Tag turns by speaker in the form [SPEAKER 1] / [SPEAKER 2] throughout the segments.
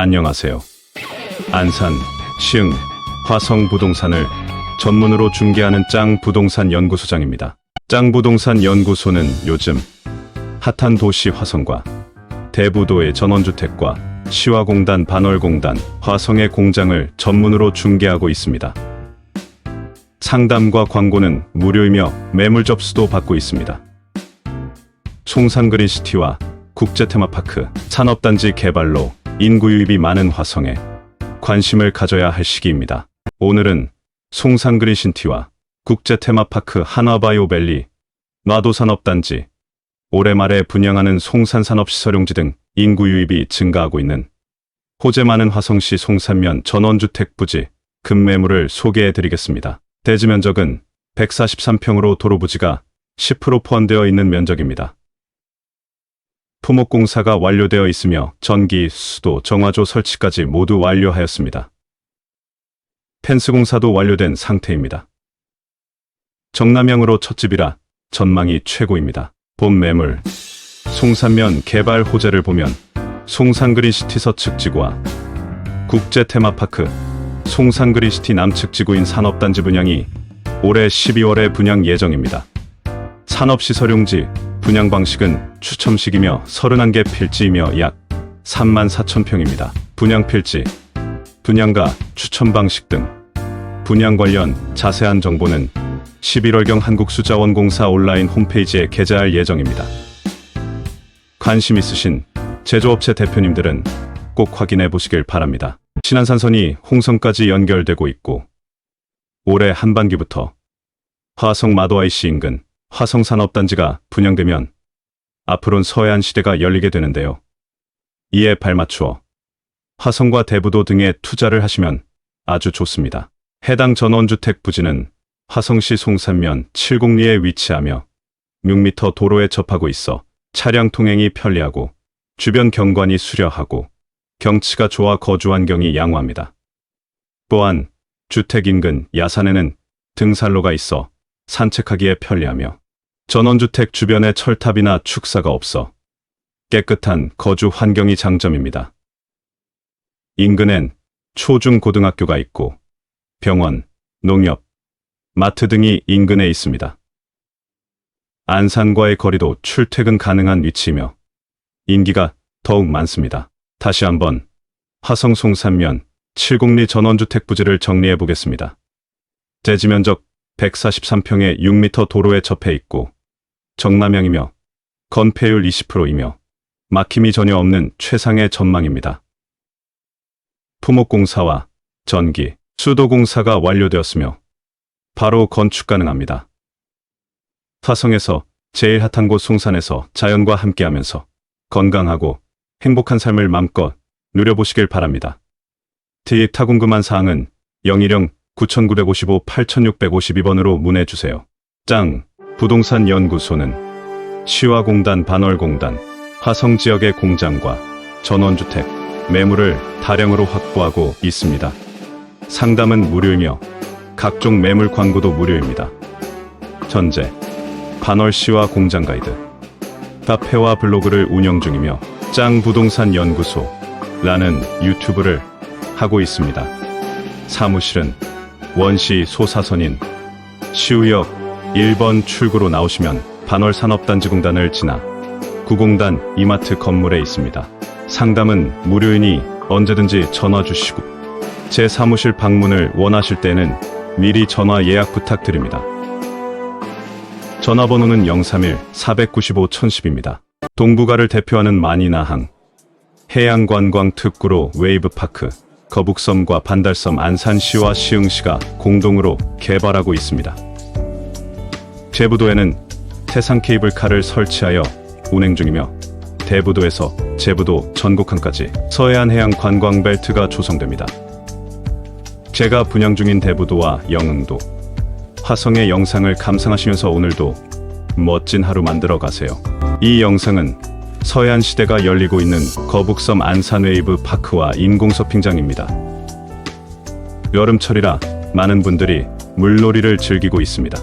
[SPEAKER 1] 안녕하세요. 안산, 시흥, 화성 부동산을 전문으로 중개하는 짱 부동산 연구소장입니다. 짱 부동산 연구소는 요즘 핫한 도시 화성과 대부도의 전원주택과 시화공단 반월공단 화성의 공장을 전문으로 중개하고 있습니다. 상담과 광고는 무료이며 매물 접수도 받고 있습니다. 송산그린시티와 국제테마파크 산업단지 개발로 인구 유입이 많은 화성에 관심을 가져야 할 시기입니다. 오늘은 송산그린시티와 국제 테마파크 한화바이오밸리 놔도산업단지 올해 말에 분양하는 송산산업시설용지 등 인구 유입이 증가하고 있는 호재 많은 화성시 송산면 전원주택 부지 급매물을 소개해 드리겠습니다. 대지 면적은 143평으로 도로 부지가 10% 포함되어 있는 면적입니다. 토목공사가 완료되어 있으며 전기, 수도, 정화조 설치까지 모두 완료하였습니다. 펜스 공사도 완료된 상태입니다. 정남향으로 첫 집이라 전망이 최고입니다. 본 매물 송산면 개발 호재를 보면 송산그린시티 서측 지구와 국제 테마파크 송산그린시티 남측 지구인 산업단지 분양이 올해 12월에 분양 예정입니다. 산업시설용지 분양 방식은 추첨식이며 31개 필지이며 약 3만 4천 평입니다. 분양 필지, 분양가, 추첨 방식 등 분양 관련 자세한 정보는 11월경 한국수자원공사 온라인 홈페이지에 게재할 예정입니다. 관심 있으신 제조업체 대표님들은 꼭 확인해 보시길 바랍니다. 신안산선이 홍성까지 연결되고 있고 올해 한반기부터 화성 마도아이시 인근 화성산업단지가 분양되면 앞으로는 서해안 시대가 열리게 되는데요. 이에 발맞추어 화성과 대부도 등에 투자를 하시면 아주 좋습니다. 해당 전원주택 부지는 화성시 송산면 7공리에 위치하며 6m 도로에 접하고 있어 차량 통행이 편리하고 주변 경관이 수려하고 경치가 좋아 거주 환경이 양호합니다. 또한 주택 인근 야산에는 등산로가 있어 산책하기에 편리하며 전원주택 주변에 철탑이나 축사가 없어 깨끗한 거주 환경이 장점입니다. 인근엔 초중고등학교가 있고 병원, 농협, 마트 등이 인근에 있습니다. 안산과의 거리도 출퇴근 가능한 위치이며 인기가 더욱 많습니다. 다시 한번 화성 송산면 7공리 전원주택 부지를 정리해 보겠습니다. 대지 면적 143평에 6m 도로에 접해 있고 정남향이며 건폐율 20%이며 막힘이 전혀 없는 최상의 전망입니다. 토목공사와 전기, 수도공사가 완료되었으며 바로 건축 가능합니다. 화성에서 제일 핫한 곳 송산에서 자연과 함께하면서 건강하고 행복한 삶을 마음껏 누려보시길 바랍니다. 디타 궁금한 사항은 010 9955 8652번으로 문해 주세요. 짱 부동산 연구소는 시화공단 반월공단 화성 지역의 공장과 전원주택 매물을 다량으로 확보하고 있습니다. 상담은 무료이며 각종 매물 광고도 무료입니다. 전제 반월 시와 공장 가이드 카페와 블로그를 운영 중이며 짱 부동산 연구소라는 유튜브를 하고 있습니다. 사무실은 원시 소사선인 시우역 1번 출구로 나오시면 반월 산업단지공단을 지나 구공단 이마트 건물에 있습니다. 상담은 무료이니 언제든지 전화 주시고 제 사무실 방문을 원하실 때는 미리 전화 예약 부탁드립니다. 전화번호는 031-495-1010입니다. 동북아를 대표하는 마니나항, 해양관광 특구로 웨이브파크, 거북섬과 반달섬 안산시와 시흥시가 공동으로 개발하고 있습니다. 제부도에는 태상 케이블카를 설치하여 운행 중이며 대부도에서 제부도 전곡항까지 서해안 해양 관광 벨트가 조성됩니다. 제가 분양 중인 대부도와 영흥도, 화성의 영상을 감상하시면서 오늘도 멋진 하루 만들어 가세요. 이 영상은 서해안 시대가 열리고 있는 거북섬 안산웨이브 파크와 인공 서핑장입니다. 여름철이라 많은 분들이 물놀이를 즐기고 있습니다.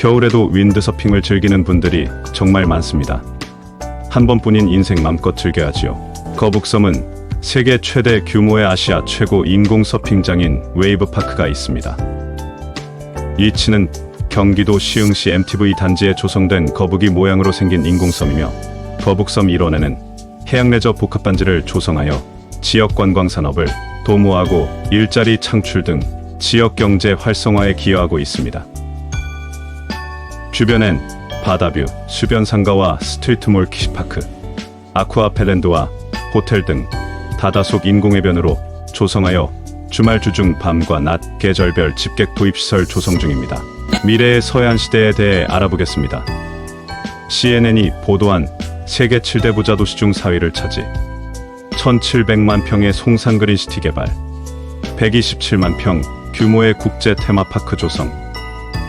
[SPEAKER 1] 겨울에도 윈드서핑을 즐기는 분들이 정말 많습니다. 한 번뿐인 인생 맘껏 즐겨야지요. 거북섬은 세계 최대 규모의 아시아 최고 인공 서핑장인 웨이브파크가 있습니다. 이치는 경기도 시흥시 MTV 단지에 조성된 거북이 모양으로 생긴 인공섬이며 거북섬 일원에는 해양레저 복합반지를 조성하여 지역 관광 산업을 도모하고 일자리 창출 등 지역 경제 활성화에 기여하고 있습니다. 주변엔 바다뷰, 수변 상가와 스트리트몰 키즈파크, 아쿠아펠랜드와 호텔 등 다다속 인공해변으로 조성하여 주말 주중 밤과 낮 계절별 집객 도입 시설 조성 중입니다. 미래의 서해안 시대에 대해 알아보겠습니다. CNN이 보도한 세계 7대 부자 도시 중 4위를 차지. 1,700만 평의 송산 그린시티 개발, 127만 평 규모의 국제 테마파크 조성,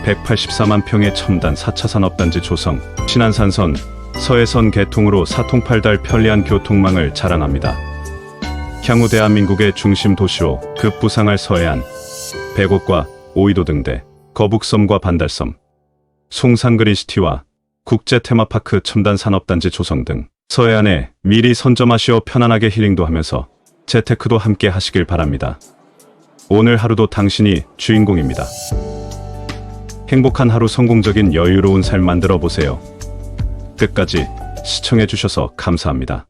[SPEAKER 1] 184만 평의 첨단 4차 산업단지 조성, 신안산선, 서해선 개통으로 사통팔달 편리한 교통망을 자랑합니다. 향후 대한민국의 중심 도시로 급부상할 서해안, 백옥과 오이도 등대, 거북섬과 반달섬, 송산그린시티와 국제 테마파크 첨단 산업단지 조성 등 서해안에 미리 선점하시어 편안하게 힐링도 하면서 재테크도 함께 하시길 바랍니다. 오늘 하루도 당신이 주인공입니다. 행복한 하루 성공적인 여유로운 삶 만들어 보세요. 끝까지 시청해 주셔서 감사합니다.